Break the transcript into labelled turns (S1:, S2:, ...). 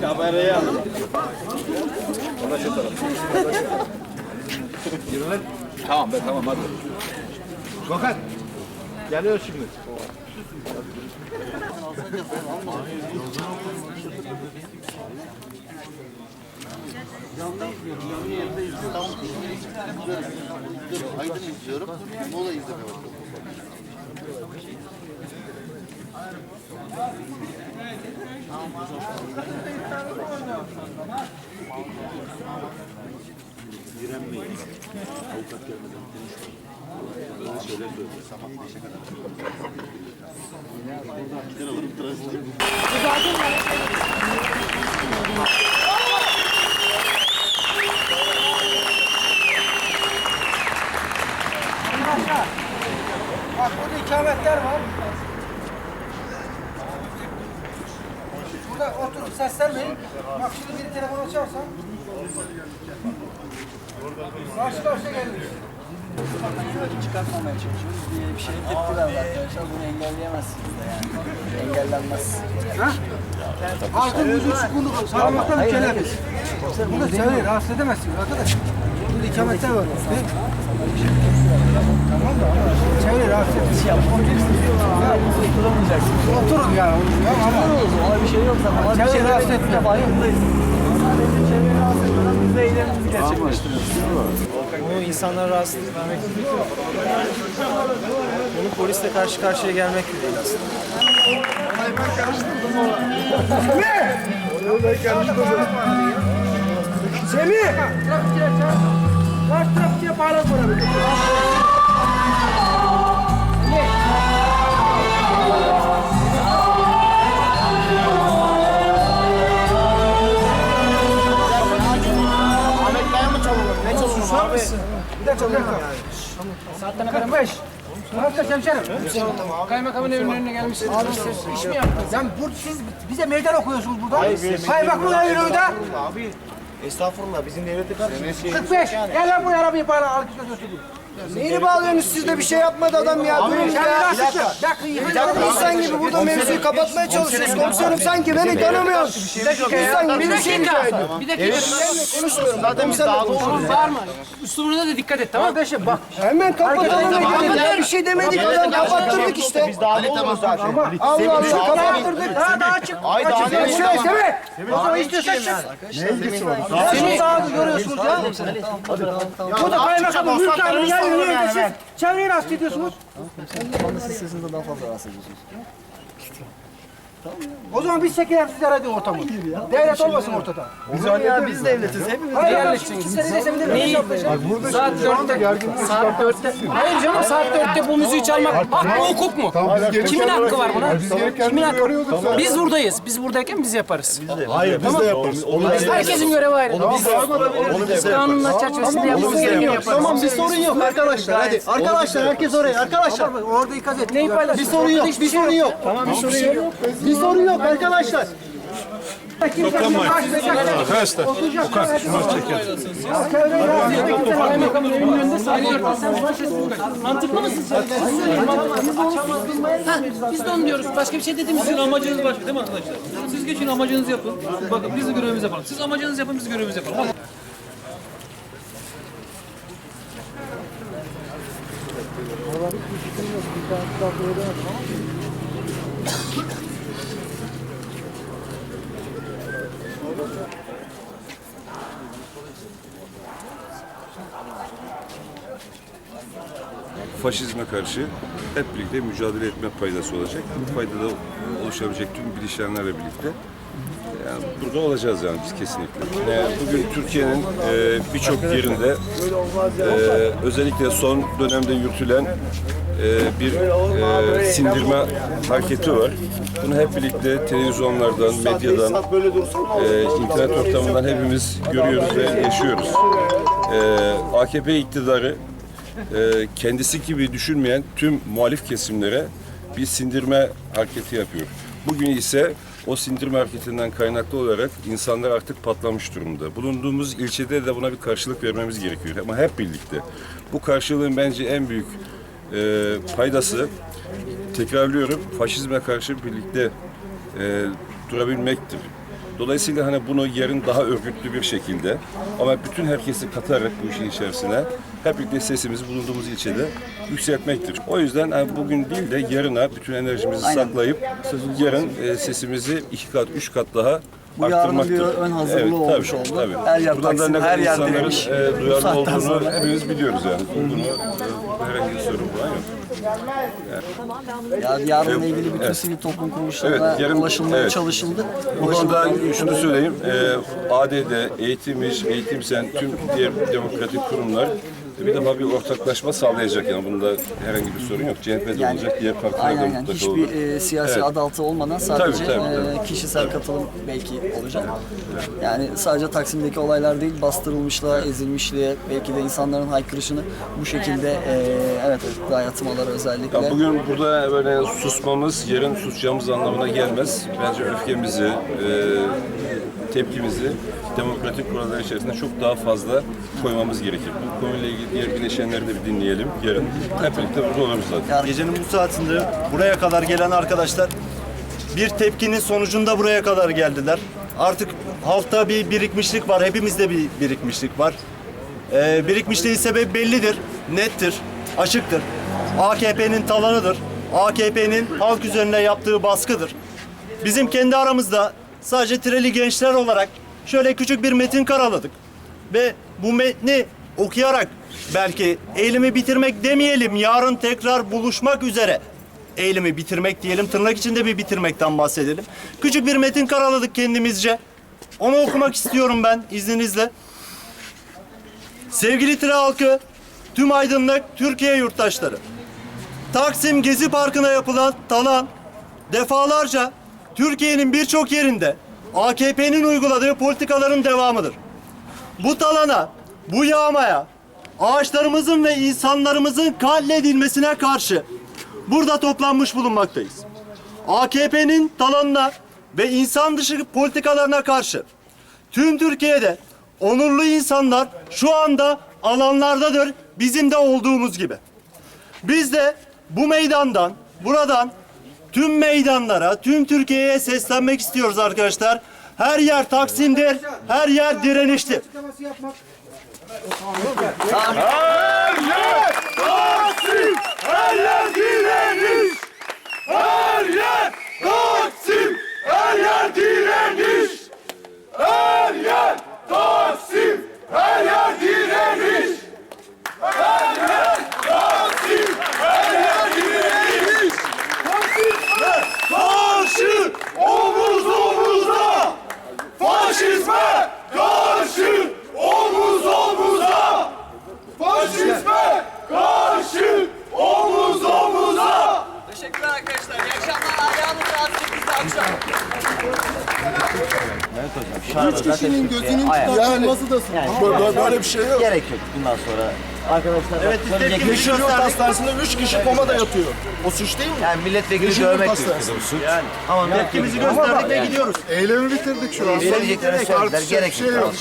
S1: Kamerayı al.
S2: Tamam be tamam hadi.
S1: Fakat geliyor şimdi.
S3: Aydın izliyorum. Mola izlemeye başladım.
S4: Bak Burada otur seslenmeyin. Bak şimdi biri telefon açarsan. Karşı karşıya gelmiş.
S5: çıkartmamaya çalışıyoruz bir şey tepki arkadaşlar. Bunu engelleyemezsiniz de yani. Engellenmez.
S4: Halkın vücut sıkıntı sağlamaktan mükellef. Bunu çevreyi rahatsız edemezsiniz arkadaş. Burada ikametler var. Tamam da çevreyi rahatsız etmeyin.
S5: Oturamayacaksınız.
S4: Oturun ya. Tamam ama.
S5: Ona bir şey yok zaten. Ona bir şey
S4: rahatsız etmiyor.
S5: Farkındayız. Sadece çevreyi rahatsız etmeden biz de eylemimizi gerçekleştiriyoruz.
S6: Bu insanlara rahatsızlık vermek. Bunu polisle karşı karşıya gelmek de değil aslında. Olayı ben karıştırdım ona. Ne? Olayı ben karıştırdım.
S4: Semih! Trafikçiye çağır. Baş trafikçiye bağlan bana
S3: bir. Ne çalışıyorsun abi?
S4: Bir de çalışıyorum yani. Saatten haberim 45. Arkadaş hemşerim. Kaymakamın evinin önüne gelmişsiniz. Abi siz iş mi yaptınız? Yani bu, siz bize meydan okuyorsunuz burada. Kaymakamın evinin önünde.
S6: Abi estağfurullah bizim devlete karşı.
S4: 45. Şey- Gel lan bu arabayı bana alkışlıyorsun.
S5: Neyini bağlıyorsunuz siz de bir şey yapmadı adam ya. Durun
S4: Sen
S5: ya.
S4: Bir dakika.
S5: İnsan gibi burada mevzuyu kapatmaya çalışıyoruz. Komiserim sanki beni tanımıyorsun. İnsan gibi bir şey rica ediyorum.
S7: Bir dakika.
S5: Konuşmuyorum. Zaten biz daha
S7: Bağırma. Üslubuna da dikkat et tamam mı?
S4: Kardeşim bak.
S5: Hemen kapatalım. Ya bir şey demedik adam kapattırdık işte.
S3: Biz daha ne oluruz zaten?
S5: Allah Allah kapattırdık.
S4: Daha daha çık.
S3: Ay daha ne
S4: Semih, Semih, Semih. O zaman istiyorsan çık. Semih sağda görüyorsunuz ya. Bu da kaymakamın mülk halini yayınlıyor siz çevreyi rahatsız ediyorsunuz.
S5: Siz sesinizi daha fazla rahatsız ediyorsunuz.
S4: O zaman biz çekelim siz idare edin ortamı. Devlet olmasın ortada.
S5: Biz ya biz devletiz. Hepimiz
S4: Hayır, şimdi desem de Neyi?
S7: Saat 4'te. Saat 4'te. Hayır canım saat 4'te bu müziği çalmak hak mı hukuk mu? Kimin hakkı var buna? Kimin hakkı? Biz buradayız. Biz buradayken biz yaparız.
S2: Hayır biz de yaparız.
S7: Herkesin görevi ayrı.
S2: Onu biz
S7: Kanunlar çerçevesinde yapmamız gerekeni yaparız.
S5: Tamam bir sorun yok arkadaşlar. Hadi arkadaşlar herkes oraya. Arkadaşlar
S4: Orada ikaz et.
S7: Neyi paylaş?
S5: bir sorun yok. Bir sorun yok. Tamam bir sorun yok. Bir sorun yok arkadaşlar.
S4: Arkadaşlar.
S7: Önünde saat 4'te sen Mantıklı mısın biz de onu diyoruz. Başka bir şey dediğimiz
S8: Sizin amacınız başka değil mi arkadaşlar? Siz geçin amacınızı yapın. Bakın biz de görevimizi yapalım. Siz amacınızı yapın biz görevimizi yapalım. Bak.
S9: Faşizme karşı hep birlikte mücadele etme faydası olacak. Bu fayda da oluşabilecek tüm bilinçlenlerle birlikte yani burada olacağız yani biz kesinlikle. Yani bugün Türkiye'nin e, birçok yerinde e, özellikle son dönemde yürütülen e, bir e, sindirme hareketi var. Bunu hep birlikte televizyonlardan, medyadan, e, internet ortamından hepimiz görüyoruz ve yaşıyoruz. E, AKP iktidarı e, kendisi gibi düşünmeyen tüm muhalif kesimlere bir sindirme hareketi yapıyor. Bugün ise o sindirme hareketinden kaynaklı olarak insanlar artık patlamış durumda. Bulunduğumuz ilçede de buna bir karşılık vermemiz gerekiyor ama hep birlikte. Bu karşılığın bence en büyük e, paydası tekrarlıyorum faşizme karşı birlikte e, durabilmektir. Dolayısıyla hani bunu yarın daha örgütlü bir şekilde ama bütün herkesi katarak bu işin içerisine hep birlikte sesimizi bulunduğumuz ilçede yükseltmektir. O yüzden hani bugün değil de yarına bütün enerjimizi saklayıp yarın e, sesimizi iki kat, üç kat daha
S5: Bu yarının bir ön hazırlığı
S9: evet,
S5: olmuş
S9: tabii,
S5: oldu.
S9: Tabii.
S5: Her yer
S9: Buradan da
S5: Taksim,
S9: ne kadar
S5: her yer
S9: e, duyarlı olduğunu
S5: sonra.
S9: hepimiz biliyoruz yani. Bunu e, herhangi bir sorun falan yok.
S5: Ya yarınla ilgili bütün
S9: Evet.
S5: sivil toplum kuruluşlarına
S9: Evet, yarın-
S5: ulaşılmaya
S9: evet.
S5: çalışıldı.
S9: Bu konuda
S5: Ulaşılmadan-
S9: şunu söyleyeyim. E, ADD, Eğitim İş, Eğitim Sen, tüm diğer demokratik kurumlar bir defa bir ortaklaşma sağlayacak yani bunda herhangi bir sorun yok. CHP'de
S5: Yani-
S9: olacak, diğer partiler
S5: Aynen
S9: de
S5: aynen.
S9: mutlaka olur.
S5: Hiçbir e, siyasi
S9: Evet.
S5: ad altı olmadan sadece
S9: Tabii, tabii,
S5: e,
S9: tabii.
S5: kişisel katılım belki olacak. Yani sadece Taksim'deki olaylar değil, bastırılmışlığa, ezilmişliğe, belki de insanların haykırışını bu şekilde e, evet evet dayatmaları özellikle.
S9: Ya bugün burada böyle susmamız, yarın susacağımız anlamına gelmez. Bence öfkemizi, e, tepkimizi demokratik kurallar içerisinde çok daha fazla koymamız gerekir. Bu konuyla ilgili diğer bileşenleri de bir dinleyelim. Yarın hep birlikte burada oluruz zaten.
S10: Gecenin bu saatinde buraya kadar gelen arkadaşlar bir tepkinin sonucunda buraya kadar geldiler. Artık halkta bir birikmişlik var, hepimizde bir birikmişlik var. Ee, birikmişliğin sebebi bellidir, nettir, açıktır. AKP'nin talanıdır. AKP'nin halk üzerine yaptığı baskıdır. Bizim kendi aramızda sadece Tireli gençler olarak şöyle küçük bir metin karaladık. Ve bu metni okuyarak belki eylemi bitirmek demeyelim, yarın tekrar buluşmak üzere eylemi bitirmek diyelim, tırnak içinde bir bitirmekten bahsedelim. Küçük bir metin karaladık kendimizce. Onu okumak istiyorum ben izninizle. Sevgili Tire halkı, tüm aydınlık Türkiye yurttaşları. Taksim Gezi Parkı'na yapılan talan defalarca Türkiye'nin birçok yerinde AKP'nin uyguladığı politikaların devamıdır. Bu talana, bu yağmaya, ağaçlarımızın ve insanlarımızın katledilmesine karşı burada toplanmış bulunmaktayız. AKP'nin talanına ve insan dışı politikalarına karşı tüm Türkiye'de onurlu insanlar şu anda alanlardadır bizim de olduğumuz gibi. Biz de bu meydandan, buradan tüm meydanlara, tüm Türkiye'ye seslenmek istiyoruz arkadaşlar. Her yer Taksim'dir, her yer direniştir.
S4: Açıklaması yapmak.
S10: Karşı faşizme karşı omuz omuza, faşizme karşı omuz omuza.
S5: Teşekkürler arkadaşlar. İyi akşamlar. Ayağınız rahatsız biz akşam.
S2: Üç kişinin gözünün çıkartılması da böyle, böyle bir şey yok.
S3: Gerek yok bundan sonra. Arkadaşlar
S10: Evet biz tepkimizi
S2: Yeşilyurt
S10: gösterdik.
S2: Hastanesi'nde üç kişi komada yatıyor. O suç değil mi?
S3: Yani milletvekili
S2: Yeşilyurt
S3: dövmek
S2: Hastanesi.
S3: Ama
S10: Tepkimizi gösterdik ve gidiyoruz.
S2: Eylemi bitirdik şu an.
S3: Söyleyeceklerini söylediler. Gerek
S2: şey
S3: yok.
S2: yok.